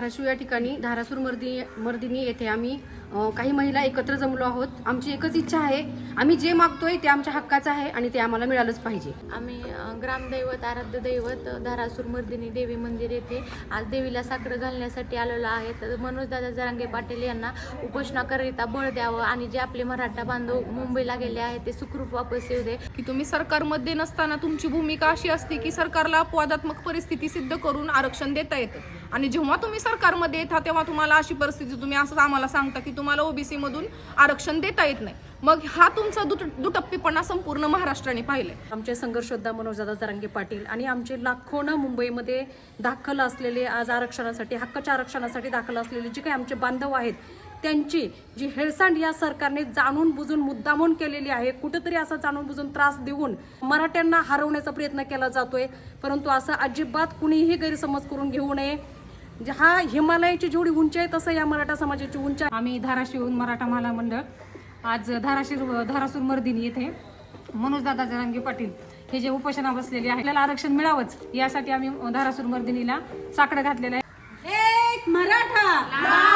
धाराशिव या ठिकाणी धारासूर मर्दी मर्दिनी येथे आम्ही काही महिला एकत्र जमलो आहोत. आमची एकच इच्छा आहे. आम्ही जे मागतोय ते आमच्या हक्काचं आहे आणि ते आम्हाला मिळालंच पाहिजे. आम्ही ग्रामदैवत आराध्य दैवत धारासूर मर्दिनी देवी मंदिर येथे आज देवीला साखर घालण्यासाठी आलेलो आहे. तर मनोजदादा जरांगे पाटील यांना उपोषणाकरिता बळ द्यावं आणि जे आपले मराठा बांधव मुंबईला गेले आहेत ते सुखरूप वापस येऊ दे. की तुम्ही सरकारमध्ये नसताना तुमची भूमिका अशी असते की सरकारला अपवादात्मक परिस्थिती सिद्ध करून आरक्षण देता येतं. आणि जेव्हा तुम्ही सरकारमध्ये येता तेव्हा तुम्हाला अशी परिस्थिती तुम्ही असं आम्हाला सांगता की तुम्हाला ओबीसी मधून आरक्षण देता येत नाही. मग हा तुमचा दुट दुटप्पीपणा संपूर्ण महाराष्ट्राने पाहिलंय. आमचे संघर्षोद्धा मनोजदादा जरांगे पाटील आणि आमचे लाखोनं मुंबईमध्ये दाखल असलेले आज आरक्षणासाठी हक्काच्या आरक्षणासाठी दाखल असलेले जे काही आमचे बांधव आहेत त्यांची जी हेळसांड या सरकारने जाणून बुजून मुद्दामून केलेली आहे कुठेतरी असा जाणून बुजून त्रास देऊन मराठ्यांना हरवण्याचा प्रयत्न केला जातोय. परंतु असं अजिबात कुणीही गैरसमज करून घेऊ नये. म्हणजे हा हिमालयाची जेवढी उंची आहे तसं या मराठा समाजाची उंची आम्ही धाराशिवहून मराठा माला मंडळ आज धाराशिव धारासूर मर्दिनी येथे मनोजदादा जरांगी पाटील हे जे उपोषणा बसलेले आहे आपल्याला आरक्षण मिळावंच यासाठी आम्ही धारासूर मर्दिनीला साकडं घातलेलं आहे. एक मराठा!